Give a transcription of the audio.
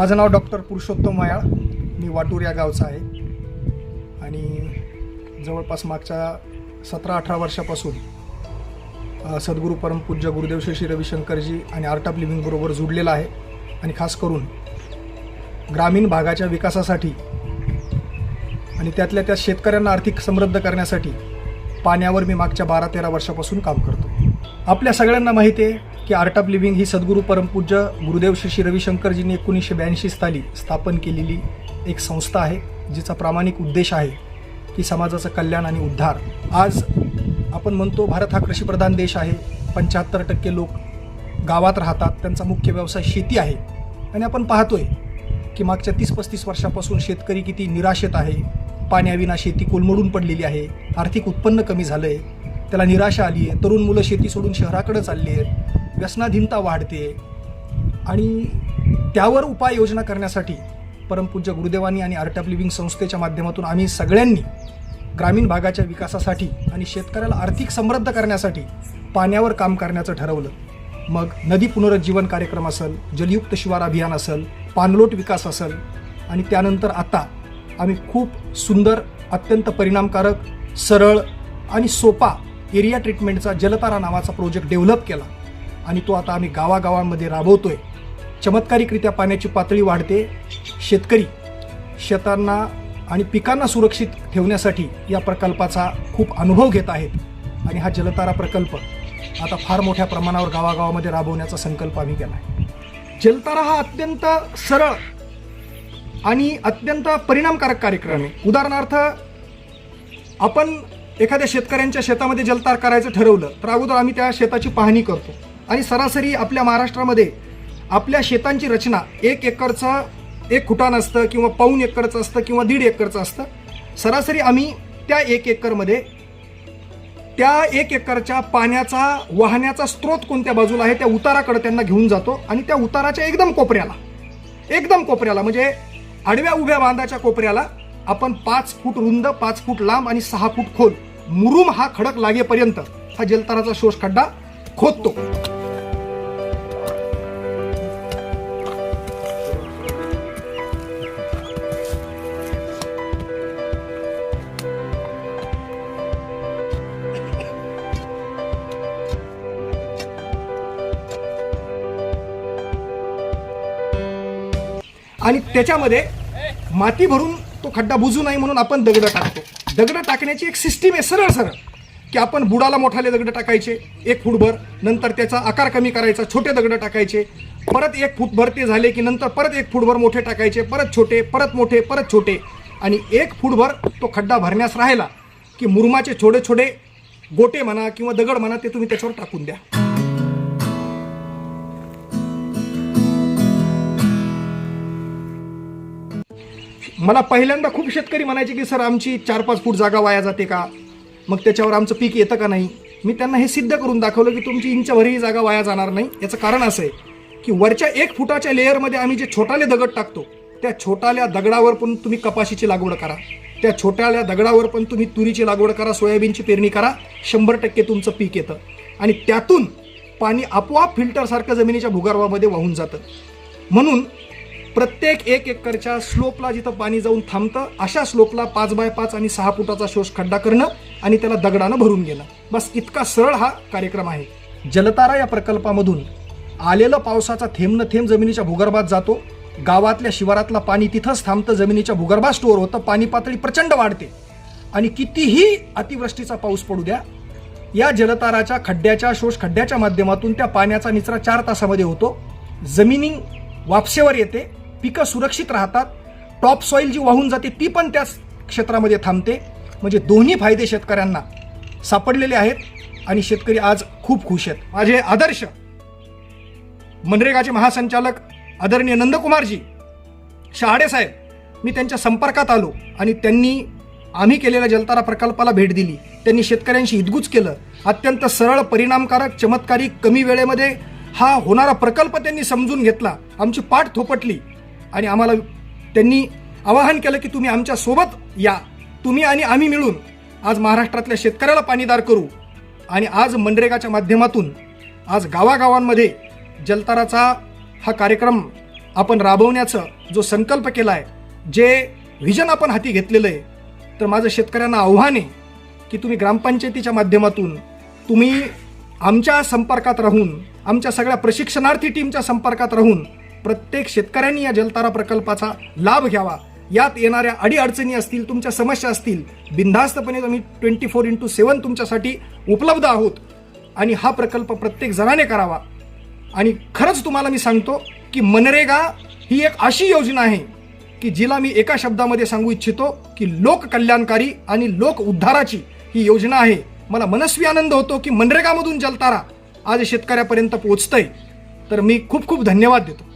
माझं नाव डॉक्टर पुरुषोत्तम मायाळ. मी वाटूर या गावचा आहे. आणि जवळपास मागच्या सतरा अठरा वर्षापासून सद्गुरू परमपूज्य गुरुदेव श्री श्री रविशंकरजी आणि आर्ट ऑफ लिव्हिंग बरोबर जुडलेला आहे. आणि खास करून ग्रामीण भागाच्या विकासासाठी आणि त्यातल्या त्या शेतकऱ्यांना आर्थिक समृद्ध करण्यासाठी पाण्यावर मी मागच्या बारा तेरा वर्षापासून काम करतो. आपल्या सगळ्यांना माहिती आहे की आर्ट ऑफ लिव्हिंग ही सद्गुरू परमपूज्य गुरुदेव श्री रविशंकरजींनी एकोणीसशे ब्याऐंशी साली स्थापन केलेली एक संस्था आहे जिचा प्रामाणिक उद्देश आहे की समाजाचं कल्याण आणि उद्धार. आज आपण म्हणतो भारत हा कृषीप्रधान देश आहे पंच्याहत्तर टक्के लोक गावात राहतात त्यांचा मुख्य व्यवसाय शेती आहे. आणि आपण पाहतोय की मागच्या तीस पस्तीस वर्षापासून शेतकरी किती निराशेत आहे पाण्याविना शेती कोलमडून पडलेली आहे आर्थिक उत्पन्न कमी झालं आहे त्याला निराशा आली आहे तरुण मुलं शेती सोडून शहराकडे चालली आहेत व्यसनाधीनता वाढते आणि त्यावर उपाययोजना करण्यासाठी परमपूज्य गुरुदेवांनी आणि आर्ट ऑफ लिव्हिंग संस्थेच्या माध्यमातून आम्ही सगळ्यांनी ग्रामीण भागाच्या विकासासाठी आणि शेतकऱ्याला आर्थिक समृद्ध करण्यासाठी पाण्यावर काम करण्याचं ठरवलं. मग नदी पुनरुज्जीवन कार्यक्रम असेल जलयुक्त शिवार अभियान असेल पाणलोट विकास असेल आणि त्यानंतर आता आम्ही खूप सुंदर अत्यंत परिणामकारक सरळ आणि सोपा एरिया ट्रीटमेंटचा जलतारा नावाचा प्रोजेक्ट डेव्हलप केला. आणि तो आता आम्ही गावागावांमध्ये राबवतोय. चमत्कारिकरित्या पाण्याची पातळी वाढते. शेतकरी शेतांना आणि पिकांना सुरक्षित ठेवण्यासाठी या प्रकल्पाचा खूप अनुभव घेत आहेत. आणि हा जलतारा प्रकल्प आता फार मोठ्या प्रमाणावर गावागावामध्ये राबवण्याचा संकल्प आम्ही केला आहे. जलतारा हा अत्यंत सरळ आणि अत्यंत परिणामकारक कार्यक्रम आहे. उदाहरणार्थ आपण एखाद्या शेतकऱ्यांच्या शेतामध्ये जलतार करायचं ठरवलं तर अगोदर आम्ही त्या शेताची पाहणी करतो. आणि सरासरी आपल्या महाराष्ट्रामध्ये आपल्या शेतांची रचना एक एकरचा एक खुटाण असतं किंवा पाऊन एकरचं असतं किंवा दीड एकरचं असतं. सरासरी आम्ही त्या एक एकरमध्ये त्या एक एकरच्या पाण्याचा वाहण्याचा स्रोत कोणत्या बाजूला आहे त्या उताराकडे त्यांना घेऊन जातो आणि त्या उताराच्या एकदम कोपऱ्याला एकदम कोपऱ्याला म्हणजे आडव्या उभ्या बांधाच्या कोपऱ्याला आपण पाच फूट रुंद पाच फूट लांब आणि सहा फूट खोल मुरुम हा खडक लागेपर्यंत हा जलताराचा शोष खड्डा खोदतो. आणि त्याच्यामध्ये माती भरून तो खड्डा बुजू नये म्हणून आपण दगडं टाकतो. दगडं टाकण्याची एक सिस्टीम आहे सरळ सरळ की आपण बुडाला मोठाले दगडं टाकायचे एक फूटभर नंतर त्याचा आकार कमी करायचा छोटे दगडं टाकायचे परत एक फूटभर ते झाले की नंतर परत एक फूटभर मोठे टाकायचे परत छोटे परत मोठे परत छोटे. आणि एक फूटभर तो खड्डा भरण्यास राहिला की मुरमाचे छोटे छोटे गोटे म्हणा किंवा दगड म्हणा ते तुम्ही त्याच्यावर टाकून द्या. मला पहिल्यांदा खूप शेतकरी म्हणायचे की सर आमची चार पाच फूट जागा वाया जाते का? मग त्याच्यावर आमचं पीक येतं का नाही? मी त्यांना हे सिद्ध करून दाखवलं की तुमची इंचभरही जागा वाया जाणार नाही. याचं कारण असं आहे की वरच्या एक फुटाच्या लेअरमध्ये आम्ही जे छोटाले दगड टाकतो त्या छोटाल्या दगडावर पण तुम्ही कपाशीची लागवड करा. त्या छोट्याल्या दगडावर पण तुम्ही तुरीची लागवड करा सोयाबीनची पेरणी करा शंभर टक्के तुमचं पीक येतं. आणि त्यातून पाणी आपोआप फिल्टरसारखं जमिनीच्या भूगर्भामध्ये वाहून जातं. म्हणून प्रत्येक एक एकरच्या स्लोपला जिथं पाणी जाऊन थांबतं अशा स्लोपला पाच बाय पाच आणि सहा फुटाचा शोष खड्डा करणं आणि त्याला दगडानं भरून घेणं. बस इतका सरळ हा कार्यक्रम आहे. जलतारा या प्रकल्पामधून आलेलं पावसाचा थेंब न थेंब जमिनीच्या भूगर्भात जातो. गावातल्या शिवारातला पाणी तिथंच थांबतं जमिनीच्या भूगर्भात स्टोअर होतं पाणी पातळी प्रचंड वाढते. आणि कितीही अतिवृष्टीचा पाऊस पडू द्या या जलताराच्या खड्ड्याच्या शोष खड्ड्याच्या माध्यमातून त्या पाण्याचा निचरा चार तासामध्ये होतो. जमिनी वापसेवर येते पिकं सुरक्षित राहतात. टॉप सॉईल जी वाहून जाते ती पण त्याच क्षेत्रामध्ये थांबते. म्हणजे दोन्ही फायदे शेतकऱ्यांना सापडलेले आहेत आणि शेतकरी आज खूप खुश आहेत. माझे आदर्श मनरेगाचे महासंचालक आदरणीय नंदकुमारजी शहाडे साहेब मी त्यांच्या संपर्कात आलो आणि त्यांनी आम्ही केलेल्या जलतारा प्रकल्पाला भेट दिली. त्यांनी शेतकऱ्यांशी हितगुज केलं. अत्यंत सरळ परिणामकारक चमत्कारी कमी वेळेमध्ये हा होणारा प्रकल्प त्यांनी समजून घेतला. आमची पाठ थोपटली. आणि आम्हाला त्यांनी आवाहन केलं की तुम्ही आमच्यासोबत या. तुम्ही आणि आम्ही मिळून आज महाराष्ट्रातल्या शेतकऱ्याला पाणीदार करू. आणि आज मनरेगाच्या माध्यमातून आज गावागावांमध्ये जलताराचा हा कार्यक्रम आपण राबवण्याचं जो संकल्प केला आहे जे व्हिजन आपण हाती घेतलेलं आहे तर माझं शेतकऱ्यांना आव्हान आहे की तुम्ही ग्रामपंचायतीच्या माध्यमातून तुम्ही आमच्या संपर्कात राहून आमच्या सगळ्या प्रशिक्षणार्थी टीमच्या संपर्कात राहून प्रत्येक शेतकऱ्यांनी या जलतारा प्रकल्पाचा लाभ घ्यावा. यात येणाऱ्या अडीअडचणी असतील तुमच्या समस्या असतील बिनधास्तपणे आम्ही ट्वेंटी फोर इंटू सेवन तुमच्यासाठी उपलब्ध आहोत. आणि हा प्रकल्प प्रत्येक जणाने करावा. आणि खरंच तुम्हाला मी सांगतो की मनरेगा ही एक अशी योजना आहे की जिला मी एका शब्दामध्ये सांगू इच्छितो की लोक कल्याणकारी आणि लोक उद्धाराची ही योजना आहे. मला मनस्वी आनंद होतो की मनरेगामधून जलतारा आज शेतकऱ्यापर्यंत पोहोचतंय. तर मी खूप खूप धन्यवाद देतो.